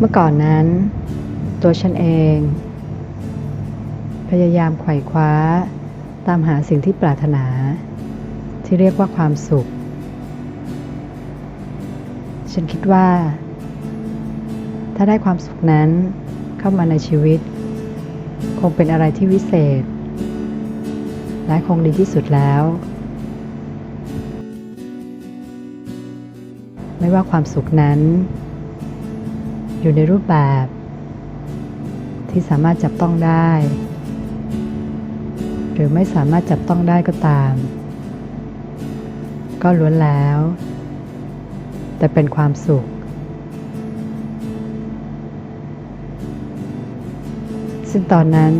เมื่อก่อนนั้น ตัวฉันเอง พยายามไขว่คว้า ตามหาสิ่งที่ปรารถนา ที่เรียกว่าความสุข ฉันคิดว่า ถ้าได้ความสุขนั้นเข้ามาในชีวิต คงเป็นอะไรที่วิเศษ และคงดีที่สุดแล้ว ไม่ว่าความสุขนั้น อยู่ในรูปแบบ ที่สามารถจับต้องได้ หรือไม่สามารถจับต้องได้ก็ตาม ก็ล้วนแล้ว แต่เป็นความสุข ซึ่งตอนนั้น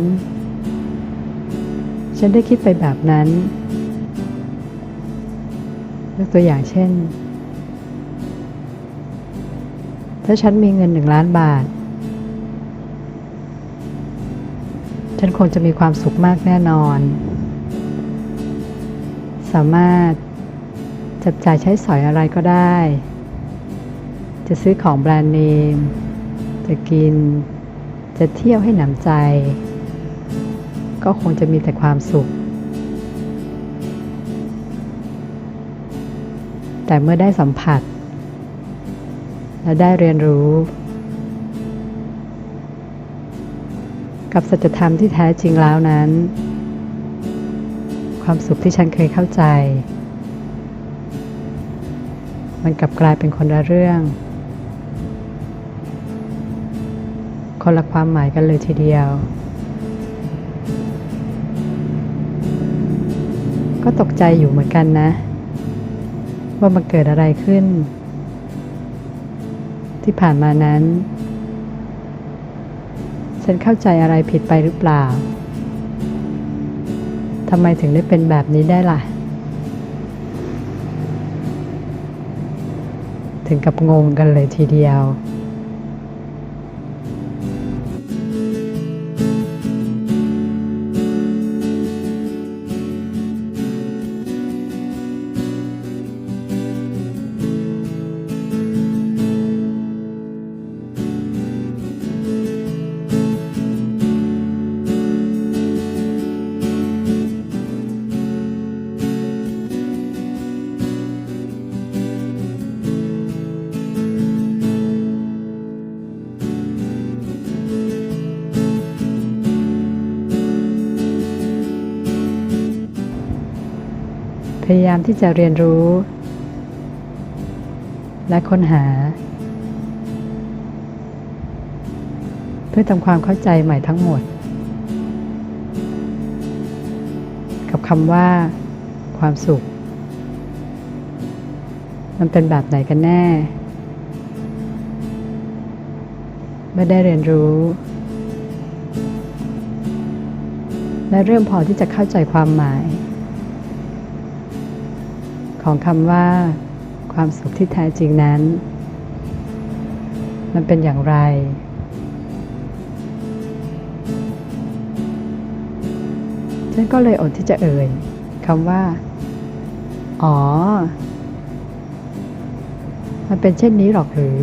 ฉันได้คิดไปแบบนั้นยกตัวอย่างเช่น ถ้าฉันมีเงินหนึ่งล้านบาท ฉันคงจะมีความสุขมากแน่นอน สามารถจับจ่ายใช้สอยอะไรก็ได้ จะซื้อของแบรนด์เนม จะกิน จะเที่ยวให้หนำใจ ก็คงจะมีแต่ความสุข แต่เมื่อได้สัมผัส และได้เรียนรู้ กับสัจธรรมที่แท้จริงแล้วนั้น ความสุขที่ฉันเคยเข้าใจ มันกลับกลายเป็นคนละเรื่อง คนละความหมายกันเลยทีเดียว ก็ตกใจอยู่เหมือนกันนะ ว่ามันเกิดอะไรขึ้น ที่ผ่านมานั้น ฉันเข้าใจอะไรผิดไปหรือเปล่าทำไมถึงได้เป็นแบบนี้ได้ล่ะ ถึงกับงงกันเลยทีเดียว พยายามที่จะเรียนรู้ และค้นหา เพื่อทำความเข้าใจใหม่ทั้งหมด กับคำว่า ความสุข มันเป็นแบบไหนกันแน่ เมื่อได้เรียนรู้ และเริ่มพอที่จะเข้าใจความหมาย ของคำว่าความสุขที่แท้จริงนั้น มันเป็นอย่างไร ฉันก็เลยอดที่จะเอ่ยคำว่า อ๋อ มันเป็นเช่นนี้หรอกหรือ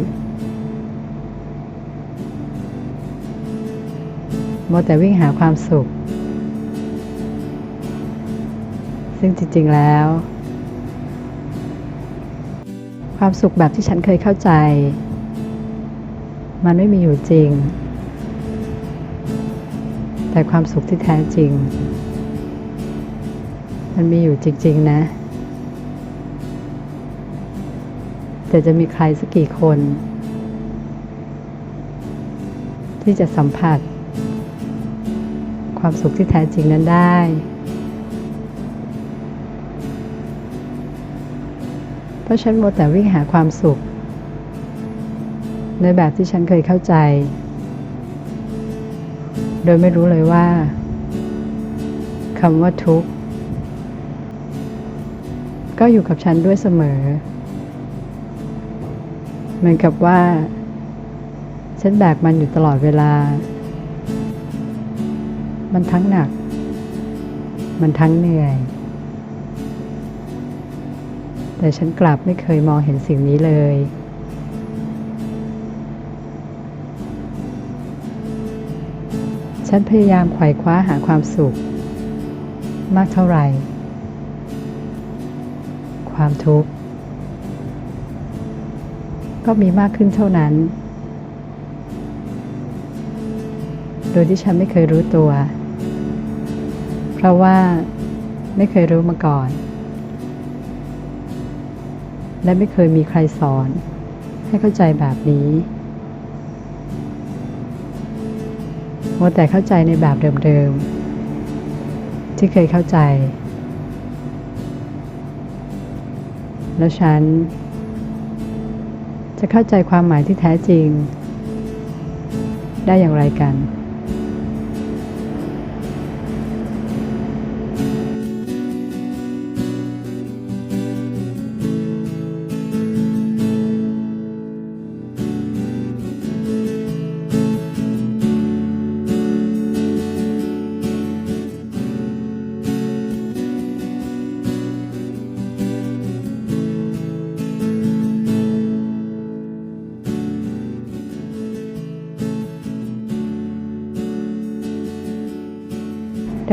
มัวแต่วิ่งหาความสุข ซึ่งจริง ๆ แล้ว ความสุขแบบที่ฉันเคยเข้าใจ มันไม่มีอยู่จริง แต่ความสุขที่แท้จริง มันมีอยู่จริง ๆ นะ แต่จะมีใครสักกี่คน ที่จะสัมผัส ความสุขที่แท้จริงนั้นได้ เพราะฉันมัวแต่วิ่งหาความสุข ในแบบที่ฉันเคยเข้าใจ โดยไม่รู้เลยว่าคำว่าทุกข์ ก็อยู่กับฉันด้วยเสมอ เหมือนกับว่า ฉันแบกมันอยู่ตลอดเวลา มันทั้งหนัก มันทั้งเหนื่อย แต่ฉันกลับไม่เคยมองเห็นสิ่งนี้เลย ฉันพยายามไขว่คว้าหาความสุข มากเท่าไหร่ ความทุกข์ ก็มีมากขึ้นเท่านั้น โดยที่ฉันไม่เคยรู้ตัว เพราะว่าไม่เคยรู้มาก่อน และไม่เคยมีใครสอน ให้เข้าใจแบบนี้มัวแต่เข้าใจในแบบเดิมๆ ที่เคยเข้าใจ แล้วฉัน จะเข้าใจความหมายที่แท้จริง ได้อย่างไรกัน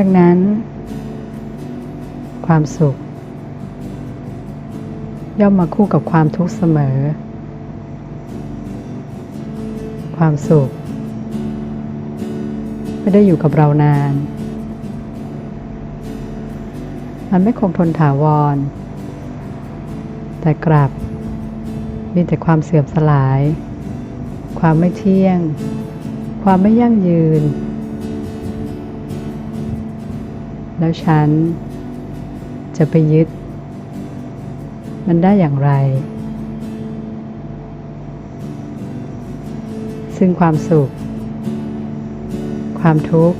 ดังนั้น ความสุข ย่อมมาคู่กับความทุกข์เสมอ ความสุข ไม่ได้อยู่กับเรานาน มันไม่คงทนถาวร แต่กลับ มีแต่ความเสื่อมสลาย ความไม่เที่ยง ความไม่ยั่งยืน แล้วฉันจะไปยึด มันได้อย่างไร ซึ่งความสุข ความทุกข์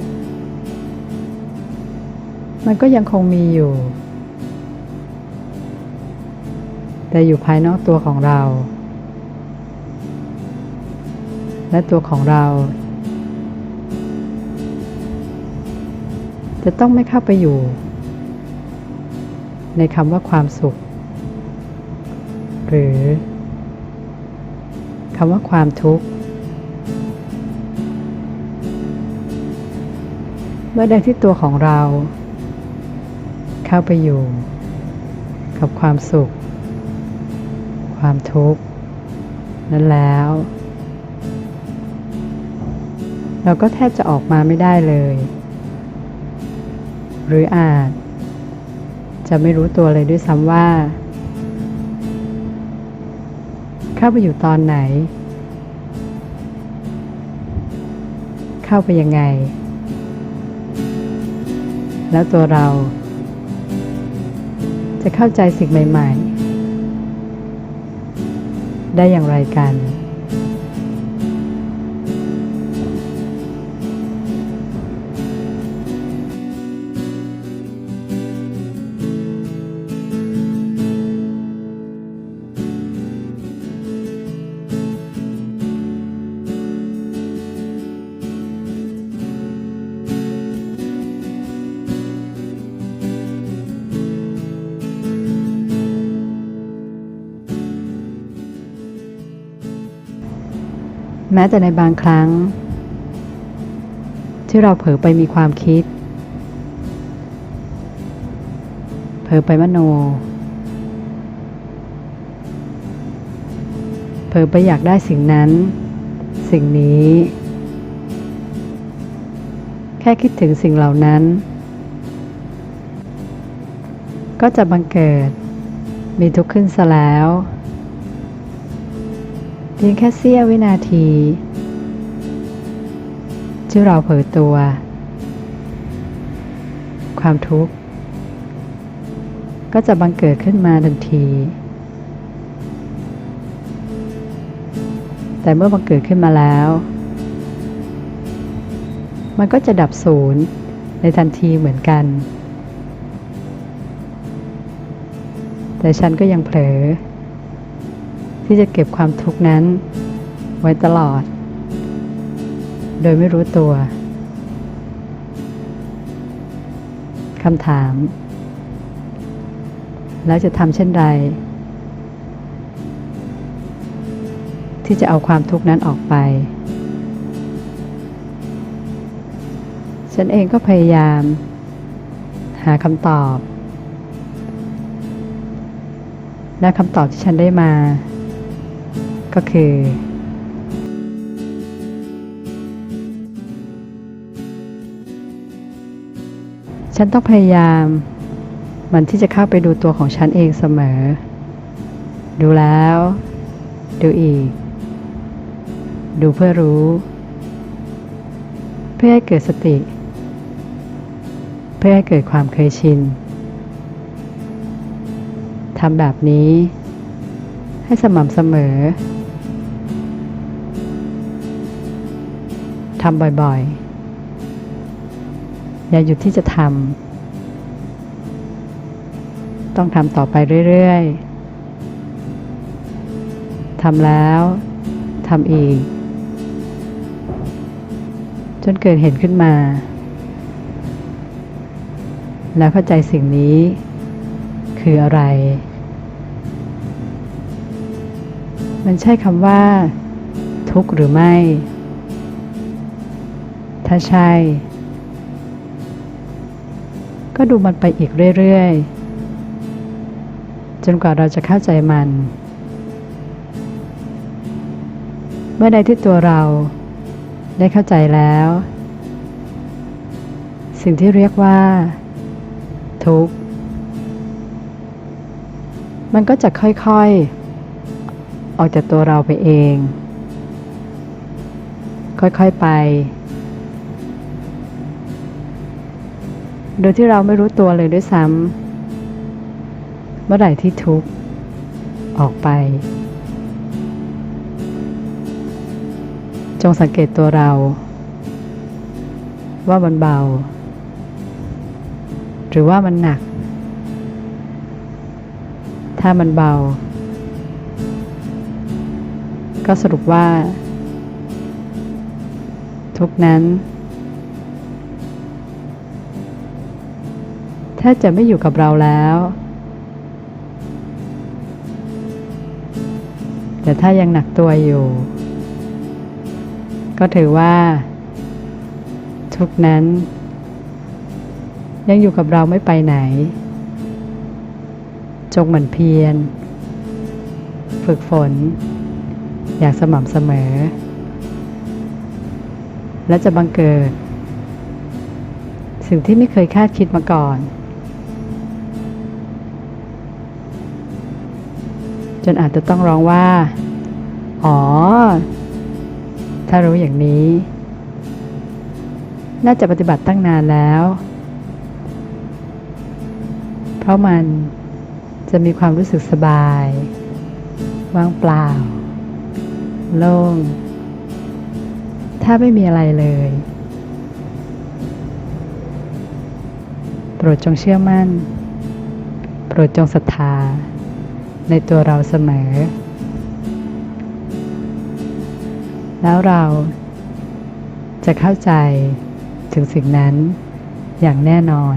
มันก็ยังคงมีอยู่ แต่อยู่ภายนอกตัวของเรา และตัวของเรา จะต้องไม่เข้าไปอยู่ ในคำว่าความสุข หรือคำว่าความทุกข์ เมื่อใดที่ตัวของเรา เข้าไปอยู่ กับความสุข ความทุกข์ นั้นแล้ว เราก็แทบจะออกมาไม่ได้เลย หรืออาจ จะไม่รู้ตัวเลยด้วยซ้ำว่า เข้าไปอยู่ตอนไหน เข้าไปยังไง แล้วตัวเรา จะเข้าใจสิ่งใหม่ ๆ ได้อย่างไรกัน แม้แต่ในบางครั้ง ที่เราเผลอไปมีความคิด เผลอไปมโน เผลอไปอยากได้สิ่งนั้น สิ่งนี้ แค่คิดถึงสิ่งเหล่านั้น ก็จะบังเกิดมีทุกข์ขึ้นซะแล้ว เพียงแค่เสี้ยววินาที ที่เราเผลอตัว ความทุกข์ ก็จะบังเกิดขึ้นมาทันที แต่เมื่อบังเกิดขึ้นมาแล้ว มันก็จะดับศูนย์ในทันทีเหมือนกัน แต่ฉันก็ยังเผลอ ที่จะเก็บความทุกข์นั้นไว้ตลอด โดยไม่รู้ตัวคำถาม แล้วจะทำเช่นไรที่จะเอาความทุกข์นั้นออกไป ฉันเองก็พยายาม หาคำตอบ และคำตอบที่ฉันได้มา ก็คือ ฉันต้องพยายาม มันที่จะเข้าไปดูตัวของฉันเองเสมอ ดูแล้ว ดูอีก ดูเพื่อรู้ เพื่อให้เกิดสติ เพื่อให้เกิดความเคยชินทำแบบนี้ให้สม่ำเสมอ ทำบ่อยๆ อย่าหยุดที่จะทำ ต้องทำต่อไปเรื่อยๆ ทำแล้วทำอีก จนเกิดเห็นขึ้นมา แล้วเข้าใจสิ่งนี้คืออะไร มันใช่คำว่า ทุกข์หรือไม่ ถ้าใช่ ก็ดูมันไปอีกเรื่อย ๆ จนกว่าเราจะเข้าใจมัน เมื่อใดที่ตัวเราได้เข้าใจแล้ว สิ่งที่เรียกว่า ทุกข์ มันก็จะค่อยๆ ออกจากตัวเราไปเอง ค่อยๆไป โดยที่เราไม่รู้ตัวเลยด้วยซ้ำ เมื่อไหร่ที่ทุกข์ออกไป จงสังเกตตัวเรา ว่ามันเบา หรือว่ามันหนัก ถ้ามันเบา ก็สรุปว่า ทุกนั้น ถ้าจะไม่อยู่กับเราแล้ว แต่ถ้ายังหนักตัวอยู่ ก็ถือว่า ทุกนั้น ยังอยู่กับเราไม่ไปไหน จงหมั่นเพียร ฝึกฝน อย่างสม่ำเสมอ และจะบังเกิดสิ่งที่ไม่เคยคาดคิดมาก่อน จนอาจจะต้องร้องว่า อ๋อ ถ้ารู้อย่างนี้ น่าจะปฏิบัติตั้งนานแล้ว เพราะมันจะมีความรู้สึกสบาย ว่างเปล่า โล่ง ถ้าไม่มีอะไรเลย โปรดจงเชื่อมั่น โปรดจงศรัทธา ในตัวเราเสมอ แล้วเราจะเข้าใจถึงสิ่งนั้นอย่างแน่นอน